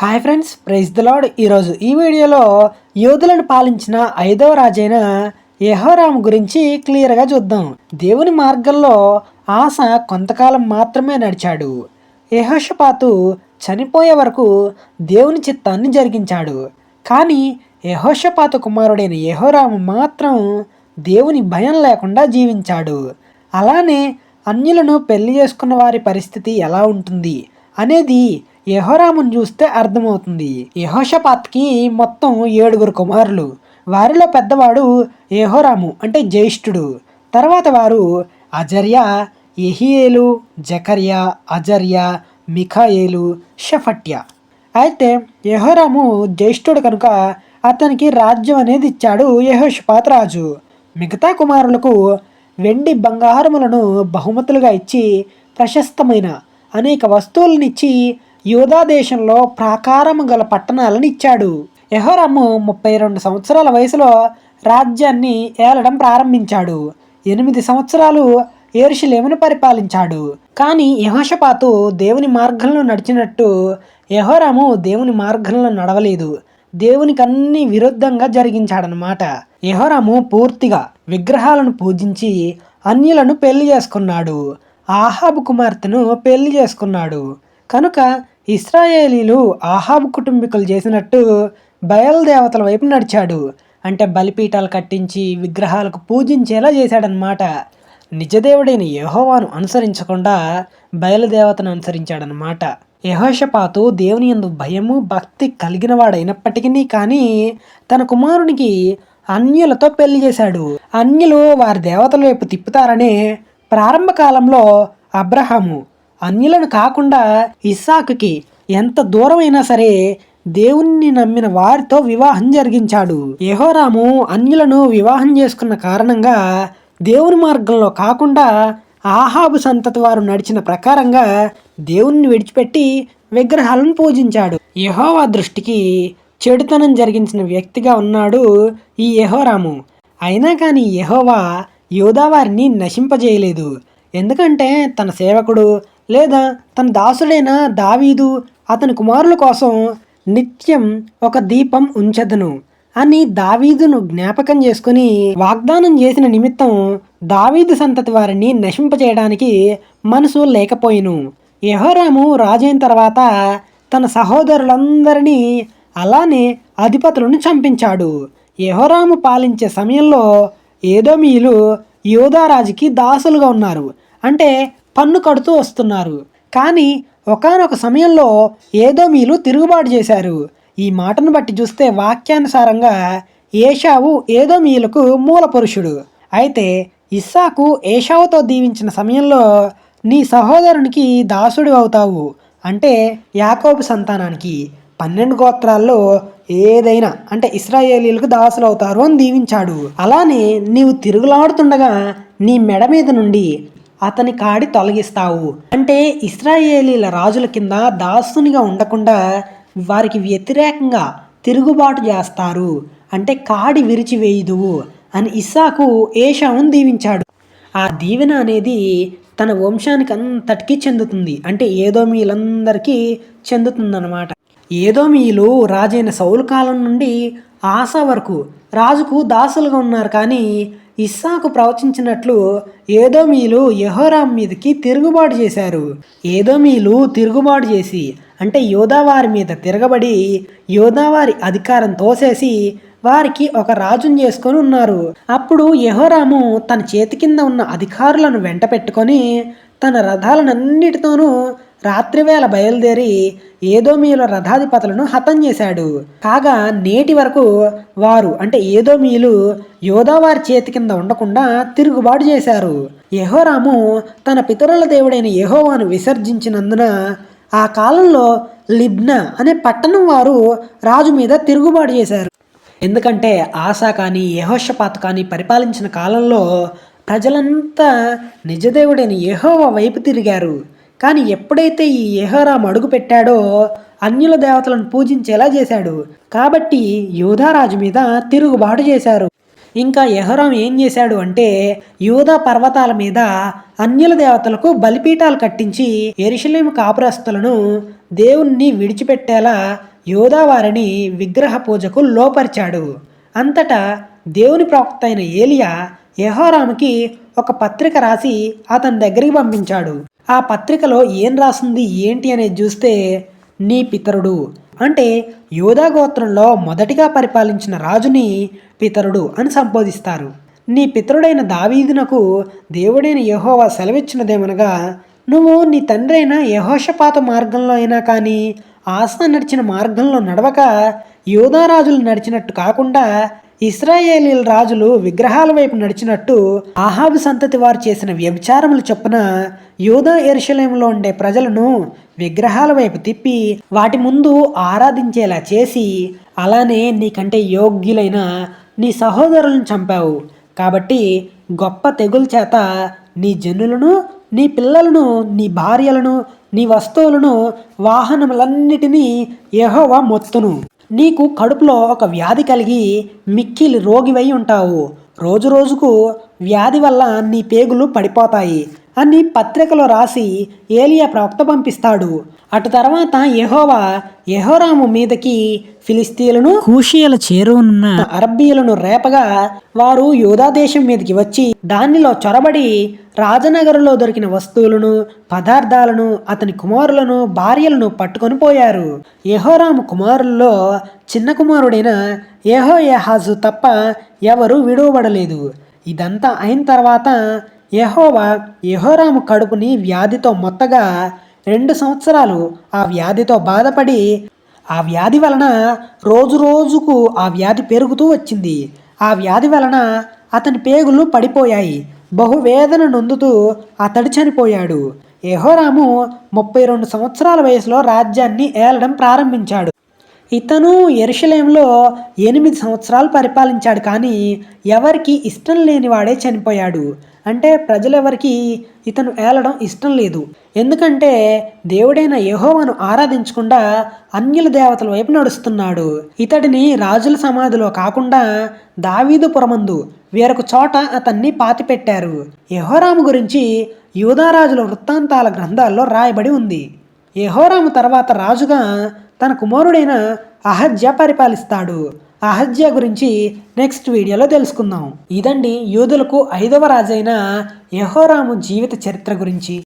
Hi friends praise the Lord ఈరోజు ఈ వీడియోలో యోధులను పాలించిన ఐదవ రాజైన యెహోరాము గురించి క్లియర్గా చూద్దాం. దేవుని మార్గంలో ఆశ కొంతకాలం మాత్రమే నడిచాడు. యహోషపాతు చనిపోయే వరకు దేవుని చిత్తాన్ని జరిగించాడు. కానీ యహోషపాతు కుమారుడైన యహోరాము మాత్రం దేవుని భయం లేకుండా జీవించాడు. అలానే అన్యులను పెళ్ళి చేసుకున్న వారి పరిస్థితి ఎలా ఉంటుంది అనేది యహోరామును చూస్తే అర్థమవుతుంది. యహోషపాత్కి మొత్తం ఏడుగురు కుమారులు. వారిలో పెద్దవాడు యహోరాము అంటే జ్యేష్ఠుడు. తర్వాత వారు అజర్య ఎహియేలు జకర్య అజర్య మిఖాయేలు షఫట్య. అయితే యహోరాము జ్యేష్ఠుడు కనుక అతనికి రాజ్యం అనేది ఇచ్చాడు యహోషపాత్ రాజు. మిగతా కుమారులకు వెండి బంగారములను బహుమతులుగా ఇచ్చి ప్రశస్తమైన అనేక వస్తువులనిచ్చి యోధా దేశంలో ప్రాకారము గల పట్టణాలను ఇచ్చాడు. ఎహోరాము ముప్పై రెండు సంవత్సరాల వయసులో రాజ్యాన్ని ఏలడం ప్రారంభించాడు. ఎనిమిది సంవత్సరాలు ఏరుషులేమును పరిపాలించాడు. కానీ యహోషపాతు దేవుని మార్గంలో నడిచినట్టు యహోరాము దేవుని మార్గంలో నడవలేదు. దేవునికి అన్ని విరుద్ధంగా జరిగించాడనమాట యహోరాము పూర్తిగా విగ్రహాలను పూజించి అన్యులను పెళ్ళి చేసుకున్నాడు. ఆహాబు కుమార్తెను పెళ్ళి చేసుకున్నాడు. కనుక ఇస్రాయేలీలు ఆహాబ్ కుటుంబీకులు చేసినట్టు బయలుదేవతల వైపు నడిచాడు. అంటే బలిపీఠాలు కట్టించి విగ్రహాలకు పూజించేలా చేశాడనమాట నిజదేవుడైన యహోవాను అనుసరించకుండా బయలుదేవతను అనుసరించాడనమాట యహోషపాతు దేవుని యందు భయము భక్తి కలిగిన వాడైనప్పటికీ కానీ తన కుమారునికి అన్యులతో పెళ్ళి చేశాడు. అన్యులు వారి దేవతల వైపు తిప్పుతారనే ప్రారంభ కాలంలో అబ్రహాము అన్యులను కాకుండా ఇస్సాకుకి ఎంత దూరమైనా సరే దేవుణ్ణి నమ్మిన వారితో వివాహం జరిగించాడు. యహోరాము అన్యులను వివాహం చేసుకున్న కారణంగా దేవుని మార్గంలో కాకుండా ఆహాబు సంతతి వారు నడిచిన ప్రకారంగా దేవుణ్ణి విడిచిపెట్టి విగ్రహాలను పూజించాడు. యహోవా దృష్టికి చెడుతనం జరిగించిన వ్యక్తిగా ఉన్నాడు ఈ యహోరాము. అయినా కానీ యహోవా యోధావారిని నశింపజేయలేదు. ఎందుకంటే తన సేవకుడు లేదా తన దాసుడైన దావీదు అతని కుమారుల కోసం నిత్యం ఒక దీపం ఉంచదను అని దావీదును జ్ఞాపకం చేసుకుని వాగ్దానం చేసిన నిమిత్తం దావీదు సంతతి వారిని నశింపచేయడానికి మనసు లేకపోయిను. యహోరాము రాజైన తర్వాత తన సహోదరులందరినీ అలానే అధిపతులను చంపించాడు. యహోరాము పాలించే సమయంలో ఏదోమీయులు యోధారాజుకి దాసులుగా ఉన్నారు. అంటే పన్ను కడుతూ వస్తున్నారు. కానీ ఒకానొక సమయంలో ఏదో మీలు తిరుగుబాటు చేశారు. ఈ మాటను బట్టి చూస్తే వాక్యానుసారంగా ఏషావు ఏదో మీలకు మూల పురుషుడు అయితే ఇస్సాకు ఏషావుతో దీవించిన సమయంలో నీ సహోదరునికి దాసుడు అవుతావు. అంటే యాకోబు సంతానానికి. పన్నెండు గోత్రాల్లో ఏదైనా అంటే ఇస్రాయేలీలకు దాసులు అవుతారు అని దీవించాడు. అలానే నీవు తిరుగులాడుతుండగా నీ మెడ మీద నుండి అతని కాడి తొలగిస్తావు. అంటే ఇస్రాయేలీల రాజుల కింద దాసునిగా ఉండకుండా వారికి వ్యతిరేకంగా తిరుగుబాటు చేస్తారు. అంటే కాడి విరిచివేయుదువు అని ఇస్సాకు ఏషావును దీవించాడు. ఆ దీవెన అనేది తన వంశానికి అంతటికీ చెందుతుంది. అంటే ఏదో మీలందరికీ చెందుతుందన్నమాట. ఏదోమీయులు రాజైన సౌలు కాలం నుండి ఆశ వరకు రాజుకు దాసులుగా ఉన్నారు కానీ ఇస్సాకు ప్రవచించినట్లు ఏదోమీలు యహోరాం మీదకి తిరుగుబాటు చేశారు. ఏదోమీలు తిరుగుబాటు చేసి అంటే యోధావారి మీద తిరగబడి యోధావారి అధికారం తోసేసి వారికి ఒక రాజును చేసుకొని ఉన్నారు. అప్పుడు యహోరాము తన చేతి కింద ఉన్న అధికారులను వెంట పెట్టుకొని తన రథాలన్నిటితోనూ రాత్రివేళ బయలుదేరి ఏదోమీయుల రథాధిపతులను హతం చేశాడు. కాగా నేటి వరకు వారు అంటే ఏదోమీయులు యోధావారి చేతి కింద ఉండకుండా తిరుగుబాటు చేశారు. యహోరాము తన పితరుల దేవుడైన యహోవాను విసర్జించినందున ఆ కాలంలో లిబ్నా అనే పట్టణం వారు రాజు మీద తిరుగుబాటు చేశారు. ఎందుకంటే ఆశా కానీ యహోషపాత్ కానీ పరిపాలించిన కాలంలో ప్రజలంతా నిజదేవుడైన యెహోవా వైపు తిరిగారు. కానీ ఎప్పుడైతే ఈ యహోరాం అడుగు పెట్టాడో అన్యుల దేవతలను పూజించేలా చేశాడు. కాబట్టి యోధారాజు మీద తిరుగుబాటు చేశారు. ఇంకా యహోరాం ఏం చేశాడు అంటే యూదా పర్వతాల మీద అన్యుల దేవతలకు బలిపీఠాలు కట్టించి ఎరుషలేం కాపురస్తులను దేవుణ్ణి విడిచిపెట్టేలా యోధా వారిని విగ్రహ పూజకు లోపరిచాడు. అంతటా దేవుని ప్రవక్త అయిన ఏలియా యెహోరాముకి ఒక పత్రిక రాసి అతని దగ్గరికి పంపించాడు. ఆ పత్రికలో ఏం రాసింది ఏంటి అనేది చూస్తే నీ పితరుడు. అంటే యోధా గోత్రంలో మొదటిగా పరిపాలించిన రాజుని పితరుడు అని సంబోధిస్తారు. నీ పితరుడైన దావీదునకు దేవుడైన యహోవా సెలవిచ్చినదేమనగా నువ్వు నీ తండ్రి అయిన యహోషపాత మార్గంలో అయినా కానీ ఆసన నడిచిన మార్గంలో నడవక యోధారాజులు నడిచినట్టు కాకుండా ఇస్రాయేలీల రాజులు విగ్రహాల వైపు నడిచినట్టు ఆహాబు సంతతి వారు చేసిన వ్యభిచారములు చొప్పున యూదా ఎరుషలేములో ఉండే ప్రజలను విగ్రహాల వైపు తిప్పి వాటి ముందు ఆరాధించేలా చేసి అలానే నీకంటే యోగ్యులైన నీ సహోదరులను చంపావు. కాబట్టి గొప్ప తెగుల చేత నీ జనులను నీ పిల్లలను నీ భార్యలను నీ వస్తువులను వాహనములన్నిటినీ యహోవా మొత్తును. నీకు కడుపులో ఒక వ్యాధి కలిగి మిక్కిలి రోగివై ఉంటావు. రోజు రోజుకు వ్యాధి వల్ల నీ పేగులు పడిపోతాయి అని పత్రికలో రాసి ఏలియా ప్రవక్త పంపిస్తాడు. అటు తర్వాత యెహోవా యెహోరాము మీదకి ఫిలిస్తీన్లను కూషియల చేరువనున్న అరబ్బీలను రేపగా వారు యూదా దేశం మీదకి వచ్చి దానిలో చొరబడి రాజనగరులో దొరికిన వస్తువులను పదార్థాలను అతని కుమారులను భార్యలను పట్టుకొని పోయారు. యెహోరాము కుమారుల్లో చిన్న కుమారుడైన యెహోయాహాజు తప్ప ఎవరు విడువబడలేదు. ఇదంతా అయిన తర్వాత యెహోవా యెహోరాము కడుపుని వ్యాధితో మొత్తగా రెండు సంవత్సరాలు ఆ వ్యాధితో బాధపడి ఆ వ్యాధి వలన రోజు రోజుకు ఆ వ్యాధి పెరుగుతూ వచ్చింది. ఆ వ్యాధి వలన అతని పేగులు పడిపోయాయి. బహువేదన నొందుతూ అతడు చనిపోయాడు. యహోరాము ముప్పై రెండు సంవత్సరాల వయసులో రాజ్యాన్ని ఏలడం ప్రారంభించాడు. ఇతను ఎరుషలేంలో ఎనిమిది సంవత్సరాలు పరిపాలించాడు కానీ ఎవరికి ఇష్టం లేనివాడే చనిపోయాడు. అంటే ప్రజలెవరికి ఇతను ఏలడం ఇష్టం లేదు. ఎందుకంటే దేవుడైన యహోవను ఆరాధించకుండా అన్యుల దేవతల వైపు నడుస్తున్నాడు. ఇతడిని రాజుల సమాధిలో కాకుండా దావీదు పురమందు వేరొక చోట అతన్ని పాతిపెట్టారు. యహోరాము గురించి యూదారాజుల వృత్తాంతాల గ్రంథాల్లో రాయబడి ఉంది. యహోరాము తర్వాత రాజుగా తన కుమారుడైన అహజ్య పరిపాలిస్తాడు. అహజ్య గురించి నెక్స్ట్ వీడియోలో తెలుసుకుందాం. ఇదండి యూదులకు ఐదవ రాజైన యహోరాము జీవిత చరిత్ర గురించి.